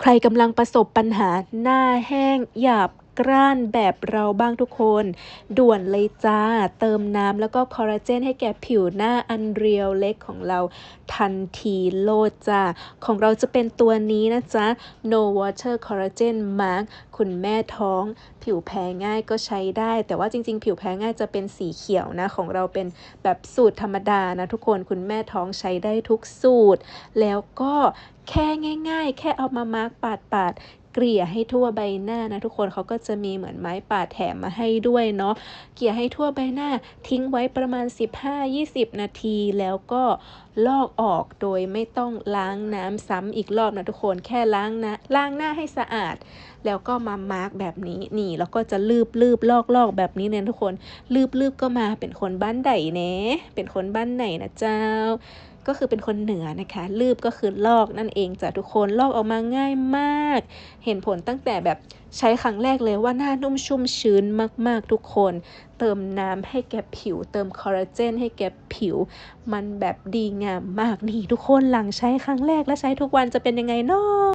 ใครกำลังประสบปัญหาหน้าแห้งหยาบ กร้านแบบเราบ้างทุกคน ด่วนเลยจ้า เติมน้ำแล้วก็คอลลาเจนให้แก่ผิวหน้าอันเรียวเล็กของเราทันทีโลดจ้า ของเราจะเป็นตัวนี้นะจ๊ะ No Water Collagen Mask คุณแม่ท้อง ผิวแพ้ง่ายก็ใช้ได้ แต่ว่าจริงๆ ผิวแพ้ง่ายจะเป็นสีเขียวนะ ของเราเป็นแบบสูตรธรรมดานะทุกคนคุณแม่ท้องใช้ได้ทุกสูตร แล้วก็แค่ง่าย ๆ แค่เอามามาร์กปาดปาด เกลี่ยให้ทั่วใบหน้านะทุกคนเขาก็จะมีเหมือนไม้ปาดแถมมาให้ด้วยเนาะเกลี่ยให้ทั่วใบหน้าทิ้งไว้ประมาณ 15-20 นาทีแล้วก็ลอกออกโดยไม่ต้องล้างน้ำซ้ำอีกรอบนะทุกคนแค่ล้างนะล้างหน้าให้สะอาด แล้วก็มามาร์กแบบนี้นี่แล้วก็จะลืบลืบลอกลอกแบบนี้เนี่ยทุกคนลืบลืบก็มาเป็นคนบ้านไหนเนะเป็นคนบ้านไหนนะเจ้าก็คือเป็นคนเหนือนะคะ ลืบก็คือลอกนั่นเองจ้ะทุกคนลอกออกมาง่ายมาก เห็นผลตั้งแต่แบบใช้ครั้งแรกเลยว่าหน้านุ่มชุ่มชื้นมากๆทุกคน เติมน้ำให้แก่ผิว เติมคอลลาเจนให้แก่ผิว มันแบบดีงามมากนี่ทุกคนหลังใช้ครั้งแรกและใช้ทุกวันจะเป็นยังไงเนาะ